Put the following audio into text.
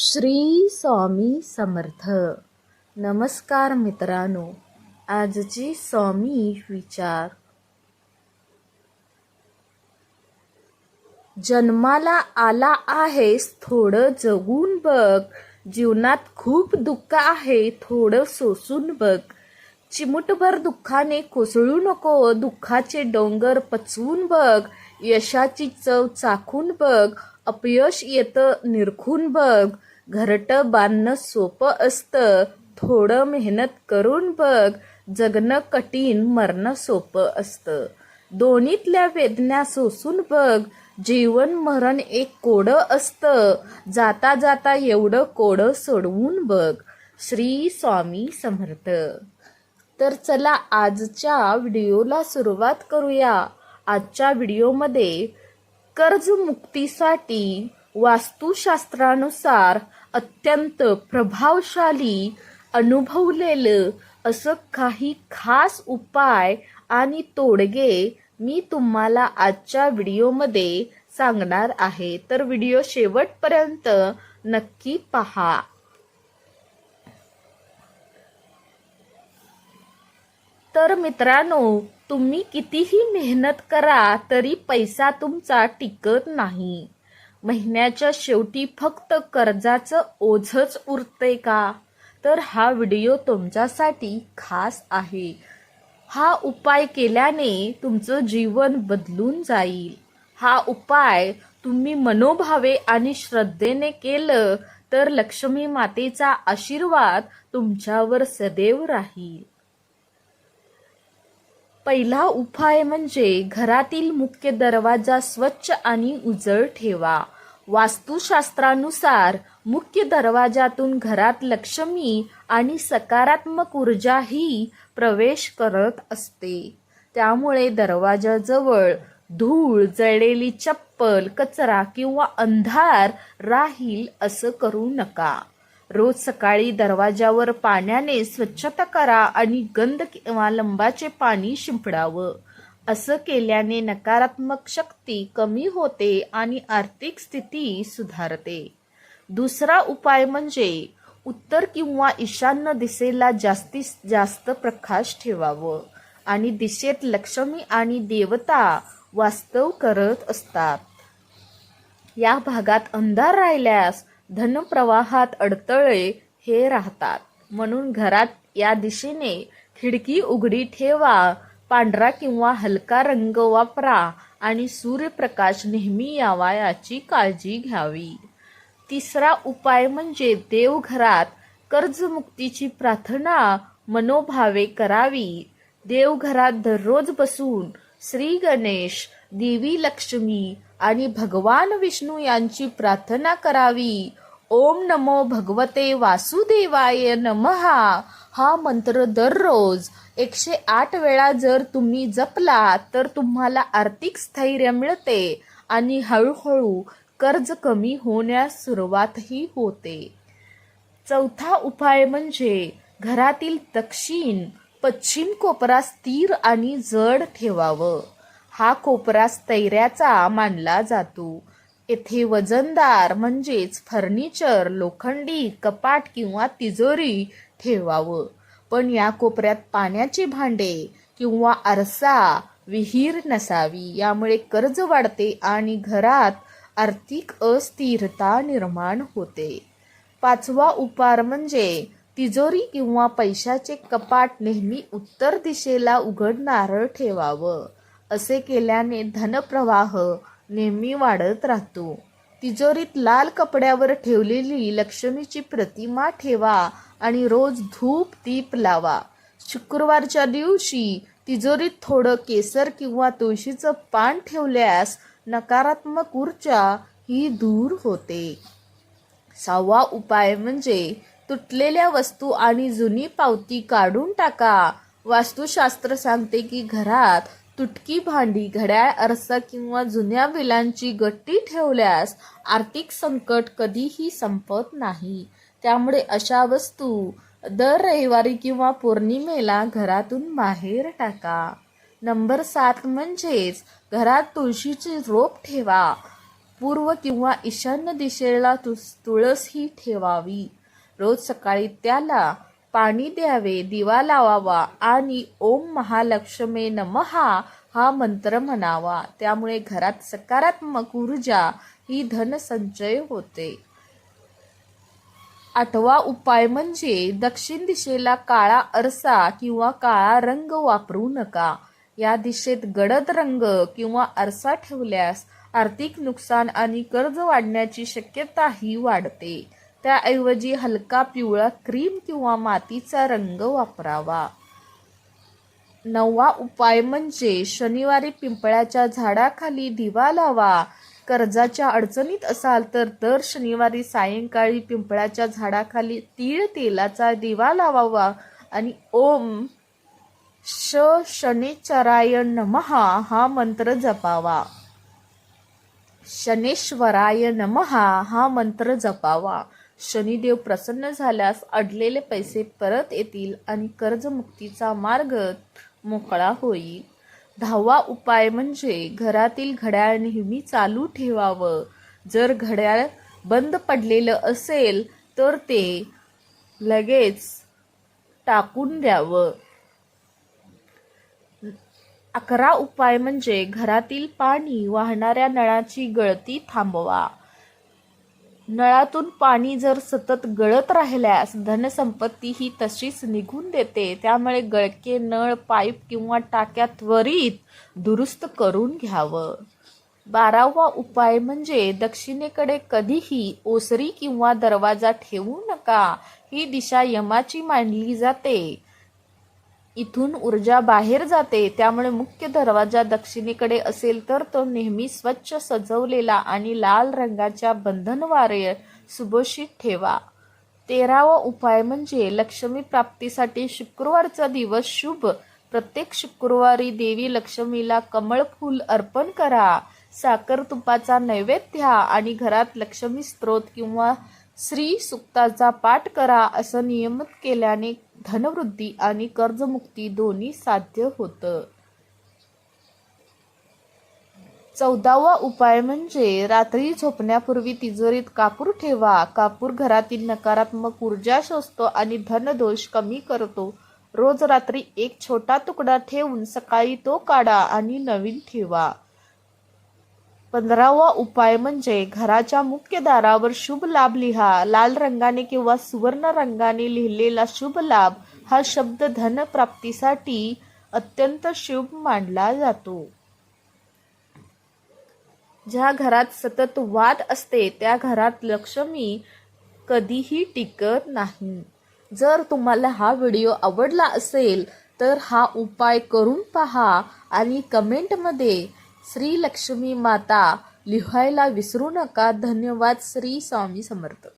श्री स्वामी समर्थ. नमस्कार मित्रांनो आजची स्वामी विचार. जन्माला आला आहेस थोडं जगून बघ. जीवनात खूप दुःख आहे थोडं सोसून बघ. चिमुटभर दुःखाने कोसळू नको दुःखाचे डोंगर पचवून बघ. यशाची चव चाखून बघ अपयश येतं निरखून बघ. घरटं बांधणं सोपं असतं. थोडं मेहनत करून बघ. जगणं कठीण मरणं सोपं असतं. दोन्हीतल्या वेदना सोसून बघ. जीवन मरण एक कोडं असतं. जाता जाता एवढं कोडं सोडवून बघ. श्री स्वामी समर्थ. तर चला आजच्या व्हिडिओला सुरुवात करूया. आजच्या व्हिडिओमध्ये कर्जमुक्तीसाठी वास्तुशास्त्रानुसार अत्यंत प्रभावशाली अनुभवलेलं असं काही खास उपाय आणि तोडगे मी तुम्हाला आजच्या व्हिडिओमध्ये सांगणार आहे. तर व्हिडिओ शेवटपर्यंत नक्की पहा. तर मित्रांनो तुम्ही कितीही मेहनत करा तरी पैसा तुमचा टिकत नाही. महिन्याच्या शेवटी फक्त कर्जाचं ओझच उरते का? तर हा व्हिडिओ तुमच्यासाठी खास आहे. हा उपाय केल्याने तुमचं जीवन बदलून जाईल. हा उपाय तुम्ही मनोभावे आणि श्रद्धेने केलं तर लक्ष्मी मातेचा आशीर्वाद तुमच्यावर सदैव राहील. पहिला उपाय म्हणजे घरातील मुख्य दरवाजा स्वच्छ आणि उजळ ठेवा. वास्तुशास्त्रानुसार मुख्य दरवाजातून घरात लक्ष्मी आणि सकारात्मक ऊर्जा ही प्रवेश करत असते. त्यामुळे दरवाजाजवळ धूळ जळलेली चप्पल कचरा किंवा अंधार राहील असं करू नका. रोज सकाळी दरवाजावर पाण्याने स्वच्छता करा आणि गंध किंवा लंबाचे पाणी शिंपडावं. असं केल्याने नकारात्मक शक्ती कमी होते आणि आर्थिक स्थिती सुधारते. दुसरा उपाय म्हणजे उत्तर किंवा ईशान्य दिशेला जास्तीत जास्त प्रकाश ठेवावं आणि दिशेत लक्ष्मी आणि देवता वास्तव करत असतात. या भागात अंधार राहिल्यास धनप्रवाहात अडथळे हे राहतात. म्हणून घरात या दिशेने खिडकी उघडी ठेवा पांढरा किंवा हलका रंग वापरा आणि सूर्यप्रकाश नेहमी यावा याची काळजी घ्यावी. तिसरा उपाय म्हणजे देवघरात कर्जमुक्तीची प्रार्थना मनोभावे करावी. देवघरात दररोज बसून श्री गणेश देवी लक्ष्मी आणि भगवान विष्णू यांची प्रार्थना करावी. ओम नमो भगवते वासुदेवाय नमहा हा मंत्र दररोज एकशे आठ वेळा जर तुम्ही जपला तर तुम्हाला आर्थिक स्थैर्य मिळते आणि हळूहळू कर्ज कमी होण्यास सुरुवातही होते. चौथा उपाय म्हणजे घरातील दक्षिण पश्चिम कोपरा स्थिर आणि जड ठेवावं. हा कोपरा तैऱ्याचा मानला जातो. येथे वजनदार म्हणजेच फर्निचर लोखंडी कपाट किंवा तिजोरी ठेवावं. पण या कोपऱ्यात पाण्याची भांडे किंवा आरसा विहीर नसावी. यामुळे कर्ज वाढते आणि घरात आर्थिक अस्थिरता निर्माण होते. पाचवा उपार म्हणजे तिजोरी किंवा पैशाचे कपाट नेहमी उत्तर दिशेला उघडणारं ठेवावं. असे केल्याने धनप्रवाह नेहमी वाढत राहतो. तिजोरीत लाल कपड्यावर ठेवलेली लक्ष्मीची प्रतिमा ठेवा आणि रोज धूप दीप लावा. शुक्रवारच्या दिवशी तिजोरीत थोडं केसर किंवा तुळशीचं पान ठेवल्यास नकारात्मक ऊर्जा ही दूर होते. सहावा उपाय म्हणजे तुटलेल्या वस्तू आणि जुनी पावती काढून टाका. वास्तुशास्त्र सांगते की घरात तुटकी भांडी घड्याळ आरसा किंवा जुन्या बिलांची गट्टी ठेवल्यास आर्थिक संकट कधीही संपत नाही. त्यामुळे अशा वस्तू दर रविवारी किंवा पौर्णिमेला घरातून बाहेर टाका. नंबर सात म्हणजेच घरात तुळशीचे रोप ठेवा. पूर्व किंवा ईशान्य दिशेला तुस तुळस ही ठेवावी. रोज सकाळी त्याला पाणी द्यावे दिवा लावावा आणि ओम महालक्ष्मे नमहा हा मंत्र म्हणावा. त्यामुळे घरात सकारात्मक ऊर्जा ही धनसंचय होते. आठवा उपाय म्हणजे दक्षिण दिशेला काळा आरसा किंवा काळा रंग वापरू नका. या दिशेत गडद रंग किंवा आरसा ठेवल्यास आर्थिक नुकसान आणि कर्ज वाढण्याची शक्यताही वाढते. त्याऐवजी हलका पिवळा क्रीम किंवा मातीचा रंग वापरावा. नववा उपाय म्हणजे शनिवारी पिंपळाच्या झाडाखाली दिवा लावा. कर्जाच्या अडचणीत असाल तर दर शनिवारी सायंकाळी पिंपळाच्या झाडाखाली तीळ तेलाचा दिवा लावावा आणि ओम श शनिचराय नमहा हा मंत्र जपावा. शनेश्वराय नमहा हा मंत्र जपावा. शनिदेव प्रसन्न झाल्यास अडलेले पैसे परत येतील आणि कर्जमुक्तीचा मार्ग मोकळा होईल. दहावा उपाय म्हणजे घरातील घड्याळ नेहमी चालू ठेवावं. जर घड्याळ बंद पडलेलं असेल तर ते लगेच टाकून द्यावं. अकरा उपाय म्हणजे घरातील पाणी वाहणाऱ्या नळाची गळती थांबवा. नळातून पाणी जर सतत गळत राहिल्यास धनसंपत्ती ही तशीच निघून देते. त्यामुळे गळके नळ पाईप किंवा टाक्या त्वरित दुरुस्त करून घ्यावं. बारावा उपाय म्हणजे दक्षिणेकडे कधीही ओसरी किंवा दरवाजा ठेवू नका. ही दिशा यमाची मानली जाते. इथून ऊर्जा बाहेर जाते त्यामुळे मुख्य दरवाजा दक्षिणेकडे असेल तर तो नेहमी स्वच्छ सजवलेला आणि लाल रंगाच्या बंधनवारे सुभोषित ठेवा. तेरावा उपाय म्हणजे लक्ष्मी प्राप्तीसाठी शुक्रवारचा दिवस शुभ. प्रत्येक शुक्रवारी देवी लक्ष्मीला कमळ फूल अर्पण करा. साखर तुपाचा नैवेद्य आणि घरात लक्ष्मी स्त्रोत किंवा श्री सुक्ताचा पाठ करा असं नियमित केल्याने धनवृद्धी आणि कर्जमुक्ती दोन्ही साध्य होतं. चौदावा उपाय म्हणजे रात्री झोपण्यापूर्वी तिजोरीत कापूर ठेवा. कापूर घरातील नकारात्मक ऊर्जा शोषतो आणि धनदोष कमी करतो. रोज रात्री एक छोटा तुकडा ठेवून सकाळी तो काढा आणि नवीन ठेवा. पंधरावा उपाय म्हणजे घराच्या मुख्य दारावर शुभ लाभ लिहा. लाल रंगाने किंवा सुवर्ण रंगाने लिहिलेला शुभ लाभ हा शब्द धन प्राप्तीसाठी अत्यंत शुभ मानला जातो. ज्या घरात सतत वाद असते त्या घरात लक्ष्मी कधीही टिकत नाही. जर तुम्हाला हा व्हिडिओ आवडला असेल तर हा उपाय करून पहा आणि कमेंटमध्ये श्री लक्ष्मी माता लिहायला विसरू नका. धन्यवाद. श्री स्वामी समर्थ.